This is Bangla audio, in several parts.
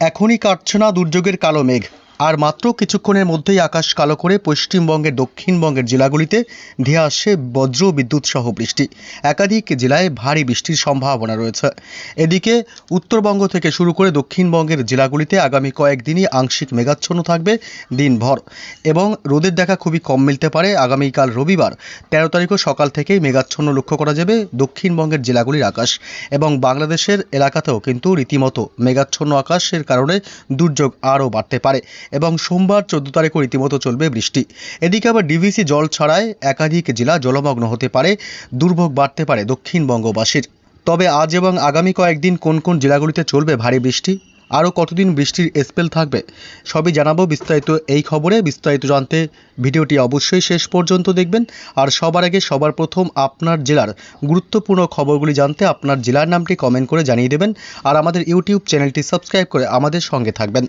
এখনই কাটছে না দুর্যোগের কালো মেঘ। আর মাত্র কিছুক্ষণের মধ্যেই আকাশ কালো করে পশ্চিমবঙ্গের দক্ষিণবঙ্গের জেলাগুলিতে ধেয়ে আসছে বজ্র বিদ্যুৎ সহ বৃষ্টি। একাধিক জেলায় ভারী বৃষ্টির সম্ভাবনা রয়েছে। এদিকে উত্তরবঙ্গ থেকে শুরু করে দক্ষিণবঙ্গের জেলাগুলিতে আগামী কয়েকদিনই আংশিক মেঘাচ্ছন্ন থাকবে দিনভর এবং রোদের দেখা খুবই কম মিলতে পারে। আগামীকাল রবিবার তেরো তারিখও সকাল থেকেই মেঘাচ্ছন্ন লক্ষ্য করা যাবে দক্ষিণবঙ্গের জেলাগুলির আকাশ এবং বাংলাদেশের এলাকাতেও কিন্তু রীতিমতো মেঘাচ্ছন্ন আকাশের কারণে দুর্যোগ আরও বাড়তে পারে। এবং সোমবার চোদ্দ তারিখও রীতিমতো চলবে বৃষ্টি। এদিকে আবার ডিভিসি জল ছাড়ায় একাধিক জেলা জলমগ্ন হতে পারে, দুর্ভোগ বাড়তে পারে দক্ষিণবঙ্গবাসীর। তবে আজ এবং আগামী কয়েকদিন কোন কোন জেলাগুলিতে চলবে ভারী বৃষ্টি? আরও কতদিন বৃষ্টির স্পেল থাকবে, সবই জানাব বিস্তারিত এই খবরে। বিস্তারিত জানতে ভিডিওটি অবশ্যই শেষ পর্যন্ত দেখবেন। আর সবার আগে সবার প্রথম আপনার জেলার গুরুত্বপূর্ণ খবরগুলি জানতে আপনার জেলার নামটি কমেন্ট করে জানিয়ে দেবেন। আর আমাদের ইউটিউব চ্যানেলটি সাবস্ক্রাইব করে আমাদের সঙ্গে থাকবেন।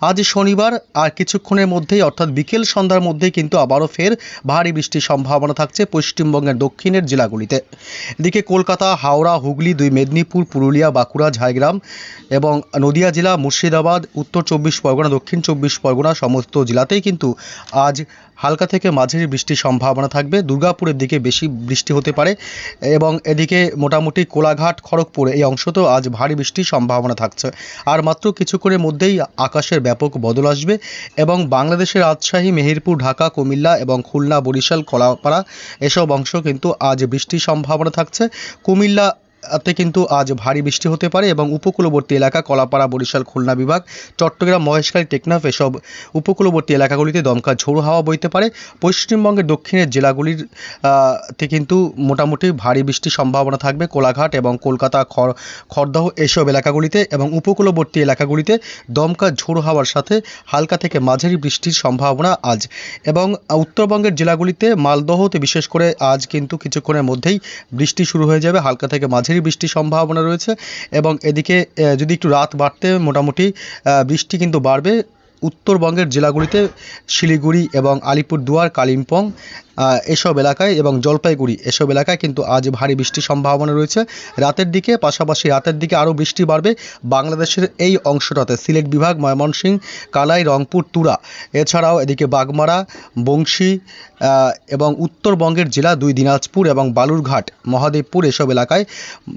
আজ শনিবার, আর কিছুক্ষণের মধ্যেই, অর্থাৎ বিকেল সন্ধ্যার মধ্যেই কিন্তু আবারও ফের ভারী বৃষ্টির সম্ভাবনা থাকছে পশ্চিমবঙ্গের দক্ষিণের জেলাগুলিতে। এদিকে কলকাতা, হাওড়া, হুগলি, দুই মেদিনীপুর, পুরুলিয়া, বাঁকুড়া, ঝাড়গ্রাম এবং নদিয়া জেলা মুর্শিদাবাদ, উত্তর চব্বিশ পরগনা, দক্ষিণ চব্বিশ পরগনা সমস্ত জেলাতেই কিন্তু আজ হালকা থেকে মাঝারি বৃষ্টির সম্ভাবনা থাকবে। দুর্গাপুরের দিকে বেশি বৃষ্টি হতে পারে এবং এদিকে মোটামুটি কোলাঘাট, খড়গপুর এই অংশতেও আজ ভারী বৃষ্টির সম্ভাবনা থাকছে। আর মাত্র কিছুক্ষণের মধ্যেই আকাশের ব্যাপক বদল আসবে এবং বাংলাদেশের রাজশাহী, মেহেরপুর, ঢাকা, কুমিল্লা এবং খুলনা, বরিশাল, কলাপাড়া এসব অংশ কিন্তু আজ বৃষ্টির সম্ভাবনা থাকছে। কুমিল্লা তে কিন্তু আজ ভারী বৃষ্টি হতে পারে এবং উপকূলবর্তী এলাকা, কলাপাড়া, বরিশাল, খুলনা বিভাগ, চট্টগ্রাম, মহেশখালী, টেকনাফ এসব উপকূলবর্তী এলাকাগুলিতে দমকা ঝোড়ো হাওয়া বইতে পারে। পশ্চিমবঙ্গের দক্ষিণের জেলাগুলির তে কিন্তু মোটামুটি ভারী বৃষ্টির সম্ভাবনা থাকবে। কোলাঘাট এবং কলকাতা, খড়, খড়দহ এসব এলাকাগুলিতে এবং উপকূলবর্তী এলাকাগুলিতে দমকা ঝোড়ো হাওয়ার সাথে হালকা থেকে মাঝারি বৃষ্টির সম্ভাবনা আজ। এবং উত্তরবঙ্গের জেলাগুলিতে মালদহতে বিশেষ করে আজ কিন্তু কিছুক্ষণের মধ্যেই বৃষ্টি শুরু হয়ে যাবে। হালকা থেকে মাঝারি বৃষ্টির সম্ভাবনা রয়েছে এবং এদিকে যদি একটু রাত বাড়তে মোটামুটি বৃষ্টি কিন্তু বাড়বে। উত্তরবঙ্গের জেলাগুলিতে শিলিগুড়ি এবং আলিপুরদুয়ার, কালিম্পং এসব এলাকায় এবং জলপাইগুড়ি এসব এলাকায় কিন্তু আজ ভারী বৃষ্টির সম্ভাবনা রয়েছে। রাতের দিকে, পাশাপাশি রাতের দিকে আরও বৃষ্টি বাড়বে। বাংলাদেশের এই অংশটাতে সিলেট বিভাগ ময়মনসিংহ কালাই, রংপুর, তুরা। এছাড়াও এদিকে বাগমারা, বংশী এবং উত্তরবঙ্গের জেলা দুই, দিনাজপুর এবং বালুরঘাট, মহাদেবপুর এসব এলাকায়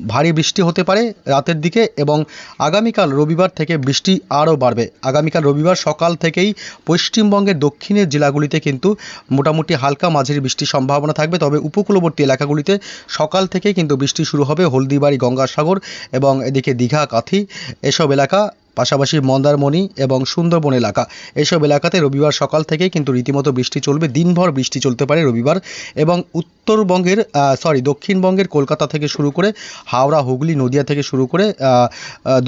ভারী বৃষ্টি হতে পারে রাতের দিকে এবং আগামীকাল রবিবার থেকে বৃষ্টি আরও বাড়বে। আগামীকাল রবিবার সকাল থেকেই পশ্চিমবঙ্গের দক্ষিণের জেলাগুলিতে কিন্তু মোটামুটি হালকা মাঝারি বৃষ্টির সম্ভাবনা থাকবে, তবে উপকূলবর্তী এলাকাগুলিতে সকাল থেকেই কিন্তু বৃষ্টি শুরু হবে। হলদিবাড়ি, গঙ্গাসাগর এবং এদিকে দীঘা, কাথি, এসব এলাকা পাশাপাশি মন্দারমণি এবং সুন্দরবন এলাকা। এসব এলাকাতে রবিবার সকাল থেকেই কিন্তু রীতিমতো বৃষ্টি চলবে। দিনভর বৃষ্টি চলতে পারে রবিবার এবং উত্তরবঙ্গের সরি দক্ষিণবঙ্গের কলকাতা থেকে শুরু করে হাওড়া, হুগলি, নদিয়া থেকে শুরু করে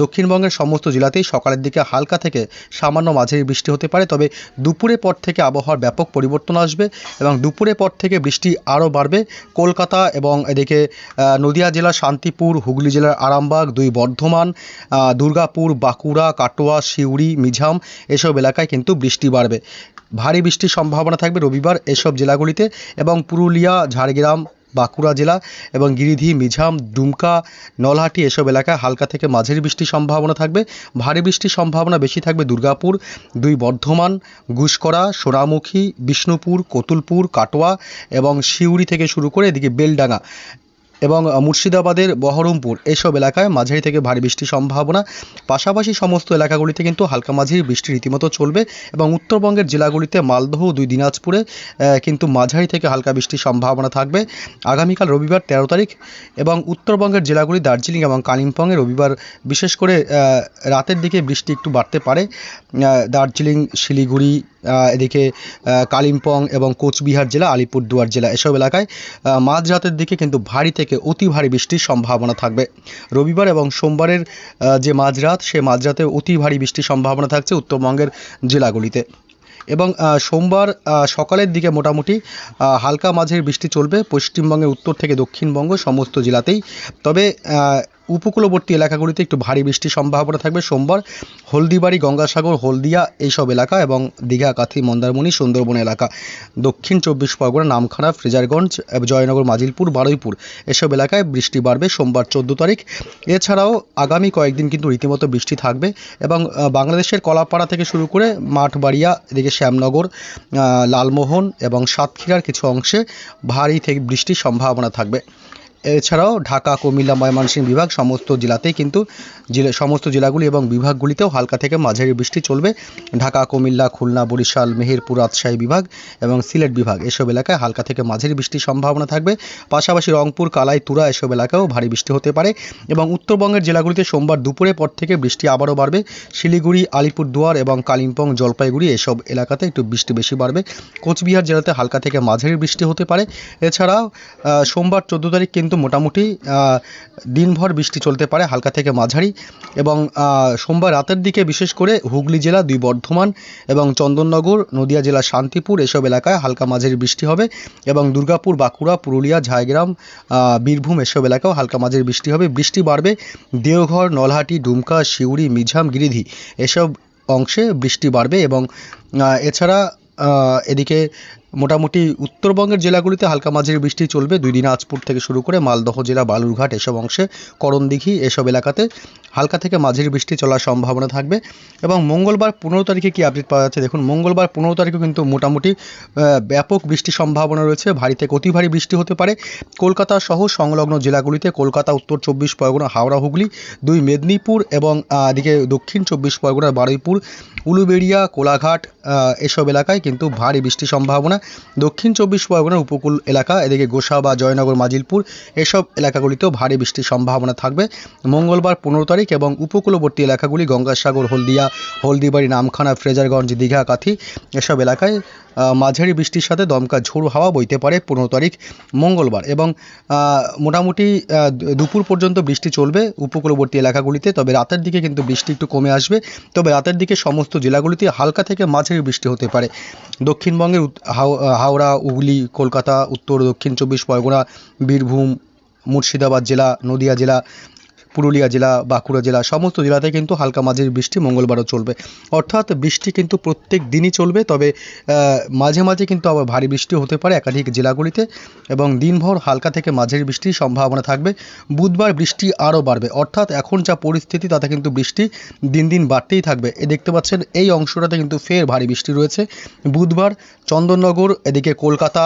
দক্ষিণবঙ্গের সমস্ত জেলাতেই সকালের দিকে হালকা থেকে সামান্য মাঝারি বৃষ্টি হতে পারে। তবে দুপুরের পর থেকে আবহাওয়ার ব্যাপক পরিবর্তন আসবে এবং দুপুরের পর থেকে বৃষ্টি আরও বাড়বে। কলকাতা এবং এদিকে নদিয়া জেলার শান্তিপুর, হুগলি জেলার আরামবাগ, দুই বর্ধমান দুর্গাপুর, বাঁকুড়া কাটোয়া, সিউড়ি, মিঝাম এসব এলাকায় কিন্তু বৃষ্টি বাড়বে। ভারী বৃষ্টির সম্ভাবনা থাকবে রবিবার এসব জেলাগুলিতে এবং পুরুলিয়া, ঝাড়গ্রাম, বাঁকুড়া জেলা এবং গিরিধি, মিঝাম, ডুমকা, নলহাটি এসব এলাকায় হালকা থেকে মাঝের বৃষ্টির সম্ভাবনা থাকবে। ভারী বৃষ্টির সম্ভাবনা বেশি থাকবে দুর্গাপুর, দুই বর্ধমান গুসকরা সোনামুখী, বিষ্ণুপুর, কতুলপুর, কাটোয়া এবং সিউড়ি থেকে শুরু করে এদিকে বেলডাঙ্গা। এবং মুর্শিদাবাদের বহরমপুর এসব এলাকায় মাঝারি থেকে ভারী বৃষ্টির সম্ভাবনা। পাশাপাশি সমস্ত এলাকাগুলিতে কিন্তু হালকা মাঝারি বৃষ্টি রীতিমতো চলবে এবং উত্তরবঙ্গের জেলাগুলিতে মালদহ, দুই দিনাজপুরে কিন্তু মাঝারি থেকে হালকা বৃষ্টির সম্ভাবনা থাকবে। আগামীকাল রবিবার তেরো তারিখ এবং উত্তরবঙ্গের জেলাগুলি দার্জিলিং এবং কালিম্পংয়ে রবিবার বিশেষ করে রাতের দিকে বৃষ্টি একটু বাড়তে পারে। দার্জিলিং, শিলিগুড়ি এদিকে কালিম্পং এবং কোচবিহার জেলা, আলিপুরদুয়ার জেলা এসব এলাকায় মাঝরাতের দিকে কিন্তু ভারী থেকে অতি ভারী বৃষ্টির সম্ভাবনা থাকবে। রবিবার এবং সোমবারের যে মাঝরাত, সে মাঝরাতে অতি ভারী বৃষ্টির সম্ভাবনা থাকছে উত্তরবঙ্গের জেলাগুলিতে। এবং সোমবার সকালের দিকে মোটামুটি হালকা মাঝের বৃষ্টি চলবে পশ্চিমবঙ্গের উত্তর থেকে দক্ষিণবঙ্গ, সমস্ত জেলাতেই। তবে উপকূলবর্তী এলাকাগুলিতে একটু ভারী বৃষ্টির সম্ভাবনা থাকবে। সোমবার হলদিবাড়ি, গঙ্গাসাগর, হলদিয়া এইসব এলাকা এবং দীঘা, কাথি, মন্দারমণি, সুন্দরবন এলাকা। দক্ষিণ চব্বিশ পরগনা, নামখানা, ফ্রেজারগঞ্জ জয়নগর, মাজিলপুর, বারুইপুর এসব এলাকায় বৃষ্টি বাড়বে সোমবার চোদ্দ তারিখ। এছাড়াও আগামী কয়েকদিন কিন্তু রীতিমতো বৃষ্টি থাকবে এবং বাংলাদেশের কলাপাড়া থেকে শুরু করে মাঠবাড়িয়া, এদিকে শ্যামনগর লালমোহন এবং সাতক্ষীরার কিছু অংশে ভারী থেকে বৃষ্টির সম্ভাবনা থাকবে। এছাড়াও ঢাকা, কুমিল্লা, ময়মনসিংহ বিভাগ সমস্ত জেলাতেই কিন্তু জেলা, সমস্ত জেলাগুলি এবং বিভাগগুলিতেও হালকা থেকে মাঝারি বৃষ্টি চলবে। ঢাকা, কুমিল্লা, খুলনা, বরিশাল, মেহেরপুর, রাজশাহী বিভাগ এবং সিলেট বিভাগ এসব এলাকায় হালকা থেকে মাঝারি বৃষ্টির সম্ভাবনা থাকবে। পাশাপাশি রংপুর, কালাই, তুরা এসব এলাকায়ও ভারী বৃষ্টি হতে পারে এবং উত্তরবঙ্গের জেলাগুলিতে সোমবার দুপুরের পর থেকে বৃষ্টি আবারও বাড়বে। শিলিগুড়ি, আলিপুরদুয়ার এবং কালিম্পং, জলপাইগুড়ি এসব এলাকাতে একটু বৃষ্টি বেশি বাড়বে। কোচবিহার জেলাতে হালকা থেকে মাঝারি বৃষ্টি হতে পারে। এছাড়াও সোমবার চোদ্দ তারিখ কিন্তু মোটামুটি দিনভর বৃষ্টি চলতে পারে হালকা থেকে মাঝারি এবং সোমবার রাতের দিকে বিশেষ করে হুগলি জেলা দুই বর্ধমান এবং চন্দননগর, নদিয়া জেলা, শান্তিপুর এসব এলাকায় হালকা মাঝারি বৃষ্টি হবে এবং দুর্গাপুর, বাঁকুড়া, পুরুলিয়া, ঝাড়গ্রাম বীরভূম এসব এলাকাও হালকা মাঝারি বৃষ্টি হবে। বৃষ্টি বাড়বে দেওঘর, নলহাটি, ডুমকা, শিউড়ি মিঝাম গিরিধি এসব অংশে বৃষ্টি বাড়বে এবং এছাড়া এদিকে মোটামুটি উত্তরবঙ্গের জেলাগুলিতে হালকা মাঝারি বৃষ্টি চলবে। দুই দিনাজপুর থেকে শুরু করে মালদহ জেলা, বালুরঘাট এসব অংশে করণদিঘি এসব এলাকাতে হালকা থেকে মাঝারি বৃষ্টি চলার সম্ভাবনা থাকবে। এবং মঙ্গলবার পনেরো তারিখে কি আপডেট পাওয়া যাচ্ছে? দেখুন, মঙ্গলবার পনেরো তারিখে কিন্তু মোটামুটি ব্যাপক বৃষ্টির সম্ভাবনা রয়েছে। ভারী থেকে অতি ভারী বৃষ্টি হতে পারে। কলকাতা সহ সংলগ্ন জেলাগুলিতে কলকাতা, উত্তর চব্বিশ পরগনা, হাওড়া, হুগলি, দুই মেদিনীপুর এবং এদিকে দক্ষিণ চব্বিশ পরগনার বারুইপুর, উলুবেড়িয়া, কোলাঘাট এসব এলাকায় কিন্তু ভারী বৃষ্টির সম্ভাবনা। দক্ষিণ চব্বিশ পরগনার উপকূল এলাকা, এদিকে গোসা বা জয়নগর, মাজিলপুর এসব এলাকাগুলিতেও ভারী বৃষ্টির সম্ভাবনা থাকবে। মঙ্গলবার পনেরো তারিখ এবং উপকূলবর্তী এলাকাগুলি গঙ্গাসাগর, হলদিয়া, হলদিবাড়ি, নামখানা, ফ্রেজারগঞ্জ, দীঘা, কাথি এসব এলাকায় মাঝারি বৃষ্টির সাথে দমকা ঝোড়ো হাওয়া বইতে পারে পনেরো তারিখ মঙ্গলবার এবং মোটামুটি দুপুর পর্যন্ত বৃষ্টি চলবে উপকূলবর্তী এলাকাগুলিতে, তবে রাতের দিকে কিন্তু বৃষ্টি একটু কমে আসবে। তবে রাতের দিকে সমস্ত জেলাগুলিতে হালকা থেকে মাঝারি বৃষ্টি হতে পারে। দক্ষিণবঙ্গের হাওড়া, হুগলি, কলকাতা, উত্তর, দক্ষিণ চব্বিশ পরগনা, বীরভূম, মুর্শিদাবাদ জেলা, নদিয়া জেলা পুরুলিয়া জেলা, বাঁকুড়া জেলা, সমস্ত জেলাতে কিন্তু হালকা মাঝের বৃষ্টি মঙ্গলবারও চলবে। অর্থাৎ বৃষ্টি কিন্তু প্রত্যেক দিনই চলবে, তবে মাঝে মাঝে কিন্তু আবার ভারী বৃষ্টি হতে পারে একাধিক জেলাগুলিতে এবং দিনভর হালকা থেকে মাঝের বৃষ্টির সম্ভাবনা থাকবে। বুধবার বৃষ্টি আরও বাড়বে। অর্থাৎ এখন যা পরিস্থিতি, তাতে কিন্তু বৃষ্টি দিন দিন বাড়তেই থাকবে। এ দেখতে পাচ্ছেন, এই অংশটাতে কিন্তু ফের ভারী বৃষ্টি রয়েছে। বুধবার চন্দননগর, এদিকে কলকাতা,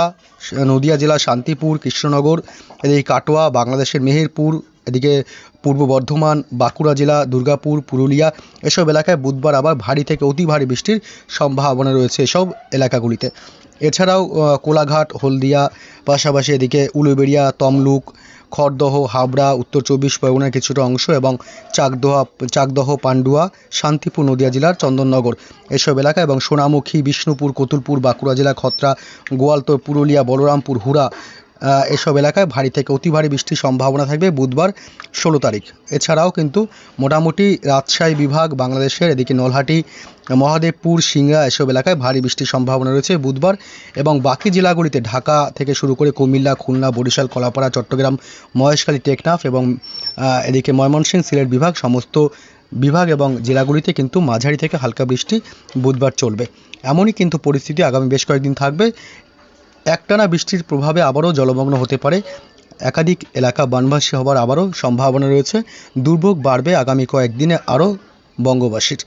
নদিয়া জেলা শান্তিপুর, কৃষ্ণনগর, এদিকে কাটোয়া, বাংলাদেশের মেহেরপুর এদিকে পূর্ব বর্ধমান, বাঁকুড়া জেলা, দুর্গাপুর, পুরুলিয়া এসব এলাকায় বুধবার আবার ভারী থেকে অতি ভারী বৃষ্টির সম্ভাবনা রয়েছে এসব এলাকাগুলিতে। এছাড়াও কোলাঘাট, হলদিয়া, পাশাপাশি এদিকে উলুবেড়িয়া, তমলুক, খড়দহ, হাবড়া, উত্তর চব্বিশ পরগনার কিছুটা অংশ এবং চাকদোহা, চাকদহ, পান্ডুয়া, শান্তিপুর, নদিয়া জেলার চন্দননগর এসব এলাকা এবং সোনামুখী, বিষ্ণুপুর, কতুলপুর, বাঁকুড়া জেলা, খত্রা গোয়ালতোড় পুরুলিয়া, বলরামপুর, হুড়া এসব এলাকায় ভারী থেকে অতি ভারী বৃষ্টির সম্ভাবনা থাকবে বুধবার ষোলো তারিখ। এছাড়াও কিন্তু মোটামুটি রাজশাহী বিভাগ, বাংলাদেশের এদিকে নলহাটি, মহাদেবপুর, সিংড়া এসব এলাকায় ভারী বৃষ্টির সম্ভাবনা রয়েছে বুধবার এবং বাকি জেলাগুলিতে ঢাকা থেকে শুরু করে কুমিল্লা, খুলনা, বরিশাল, কলাপাড়া, চট্টগ্রাম, মহেশখালী, টেকনাফ এবং এদিকে ময়মনসিংহ, সিলেট বিভাগ সমস্ত বিভাগ এবং জেলাগুলিতে কিন্তু মাঝারি থেকে হালকা বৃষ্টি বুধবার চলবে। এমনই কিন্তু পরিস্থিতি আগামী বেশ কয়েকদিন থাকবে। একটানা বৃষ্টির প্রভাবে আবারও জলমগ্ন হতে পারে। একাধিক এলাকা বানভাসী হবার আবারও সম্ভাবনা রয়েছে। দুর্ভোগ বাড়বে আগামী কয়েকদিনে আরও বঙ্গবাসীর।